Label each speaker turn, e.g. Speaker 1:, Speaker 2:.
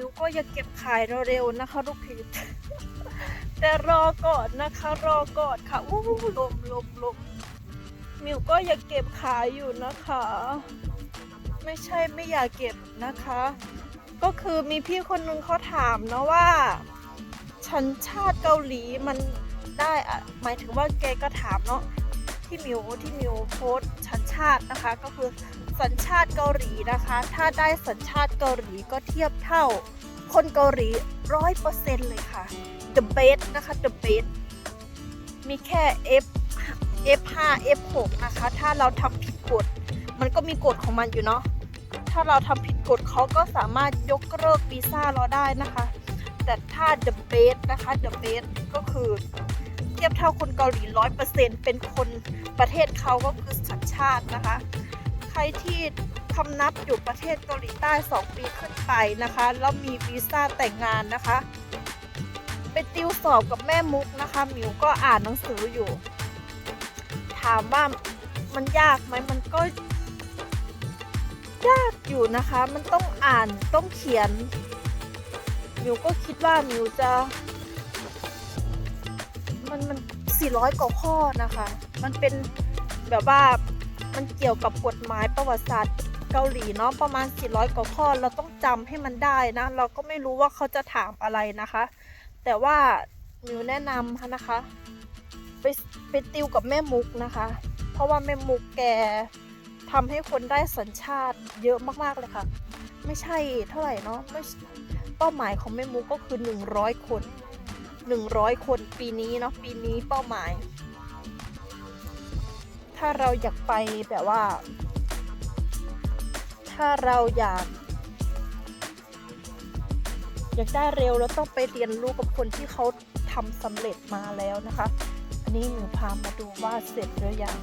Speaker 1: มิวก็อยากเก็บขายเร็วๆนะคะ ลูกพีชแต่รอก่อนนะคะ รอก่อนค่ะอู้ลมลมลมมิวก็อยากเก็บขายอยู่นะคะ ไม่ใช่ไม่อยากเก็บนะคะ ก็คือมีพี่คนนึงเขาถามนะว่าชันชาติเกาหลีมันได้อะหมายถึงว่าแกก็ถามเนาะ ที่มิวที่มิวโพสต์ชันชาตินะคะ ก็คือสัญชาติเกาหลีนะคะ ถ้าได้สัญชาติเกาหลีก็เทียบเท่าคนเกาหลีร้อยเปอร์เซ็นต์เลยค่ะ the best นะคะ the best มีแค่ F F5 F6 นะคะ ถ้าเราทำผิดกฎ มันก็มีกฎของมันอยู่เนาะ ถ้าเราทำผิดกฎเขาก็สามารถยกเลิกวีซ่าเราได้นะคะ แต่ถ้า the best นะคะ the best ก็คือ ทียบเท่าคนเกาหลีร้อยเปอร์เซ็นเป็นคนประเทศเขาก็คือสัญชาตินะคะ ใครที่คำนับอยู่ประเทศเกาหลีใต้ 2 ปีขึ้นไปนะคะ แล้วมีวีซ่าแต่งงานนะคะ ไปติวสอบกับแม่มุกนะคะหมิวก็อ่านหนังสืออยู่ ถามว่ามันยากไหมมันก็ยากอยู่นะคะ มันต้องอ่านต้องเขียนหมิวก็คิดว่าหมิวจะ มันมันสี่ร้อยกว่าข้อนะคะ มันเป็นแบบว่ามันเกี่ยวกับกฎหมายประวัติศาสตร์เกาหลีเนาะประมาณ 400 กว่าข้อเราต้องจำให้มันได้นะ เราก็ไม่รู้ว่าเขาจะถามอะไรนะคะ แต่ว่ามิวแนะนำนะคะ ไปไปติวกับแม่มุกนะคะ เพราะว่าแม่มุกแกทำให้คนได้สัญชาติเยอะมากๆเลยค่ะ ไม่ใช่เท่าไหร่เนาะไม่เป้าหมายของแม่มุกก็คือ 100 คน 100 คนปีนี้เนาะปีนี้เป้าหมาย ถ้าเราอยากไปแบบว่า ถ้าเราอยาก อยากได้เร็วแล้วต้องไปเรียนรู้กับคนที่เขาทำสำเร็จมาแล้วนะคะ อันนี้หนูพามาดูว่าเสร็จหรือยัง